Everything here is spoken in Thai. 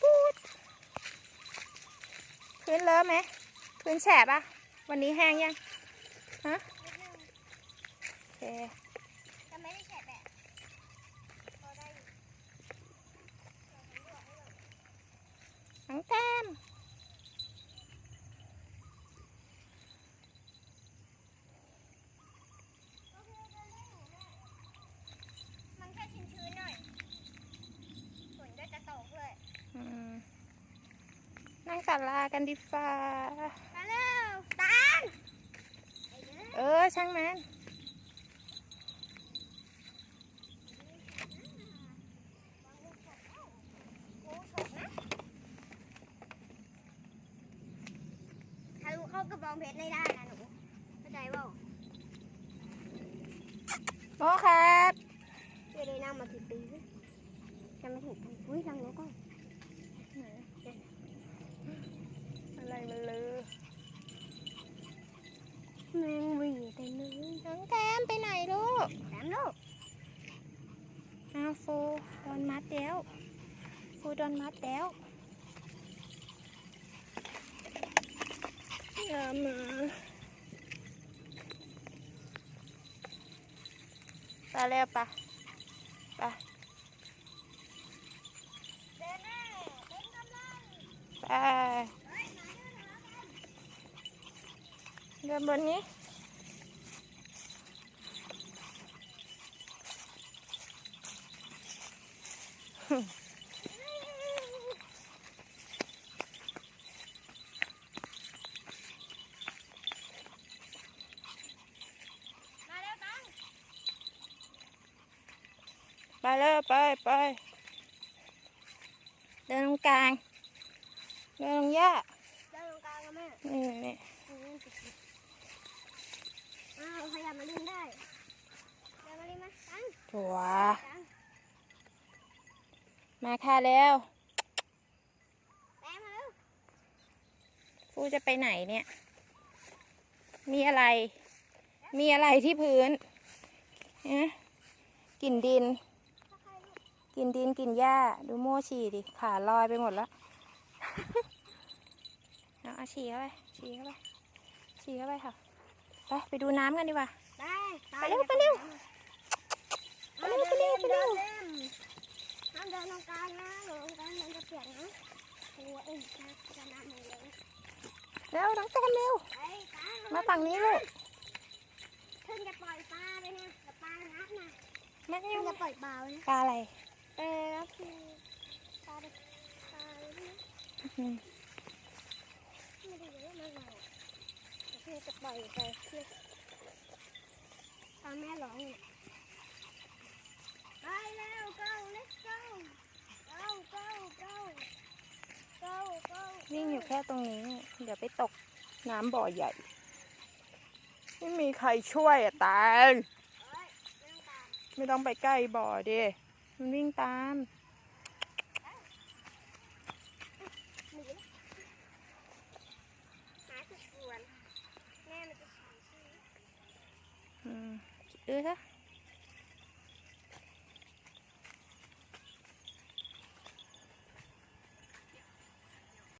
ปูด พื้นเลอะไหม พื้นแฉะปะวันนี้แห้งยัง ฮะ โอเค แต่ไม่ได้แฉะแบบพอได้อยู่ น้องแต้ม มันแค่ชื้นๆหน่อยฝนก็จะตกเลย อืม นั่งตัดลากันดีฟ้ามาเร็วตังไปเลยเออ ช่างมันงูฉกนะทะลุเข้ากระบองเพชรไม่ได้นะหนู เข้าใจเปล่าโมครับไม่ได้นั่งมากี่ปีแล้วจะมาถึงกันอุ้ยทางโน้นก็อะไรมันเลอะ แมงวีเต็มเลย น้องแต้มไปไหนลู ลูกอ้าฟูโดนมัดแล้วฟูโดนมัดแล้วอย่ามาไปเร็วปะไปเดินหน้าเป็นกำลังไปเดินบนนี้ มาเร็วตัง ไปเลยไปไปเดินตรงกลางเดินตรงหญ้าเดินตรงกลางกันแม่นี่นี่อ้าวขยับมาเล่นได้เดินมาเล่นมาตังถั่วตัง มาค่ะแล้วแต้มมาเร็วฟูจะไปไหนเนี่ย มีอะไร มีอะไรที่พื้นฮะกลิ่นดินเข้าใครลูกกลินดินกลินหญ้า ดูโม่ฉี่ดิ ขาลอยไปหมดแล้วเอาเอาฉี่เข้าไป ฉี่เข้าไป ฉี่เข้าไปค่ะ ไปไปดูน้ำกันดีกว่าได้ไปเร็วไปเร็วไปเร็วไปเร็วไปเร็วห้ามเดิ นตรงกลางนะเดินตรงกลางมันจะเปียกนะตัวเองนะจะน้ำมือเลยเร็วน้องแต้มเร็ว ไอ้ตังมาฝั่งนี้ลูกขึ้นจะปล่อยปลาไปนะแต่ปลานัดนะแม่ขึ้นจะปล่อยปลาไว้นะปลาอะไร เออแล้วคือปลาปลาอะไรนะอืมไม่ได้เยอะมากหรอกคือจะปล่อยไปเพื่อตามแม่ร้องเนี่ยไปแล้ว go let's go go go go go go วิ่งอยู่แค่ตรงนี้ เดี๋ยวไปตกน้ำบ่อใหญ่ ไม่มีใครช่วยอะตายเอ้ยไม่ต้องตามไม่ต้องไปใกล้บ่อดิมันวิ่งตามหนีนะหาจุดกวนแม่มันจะใช้ชื่ออืมเออซะ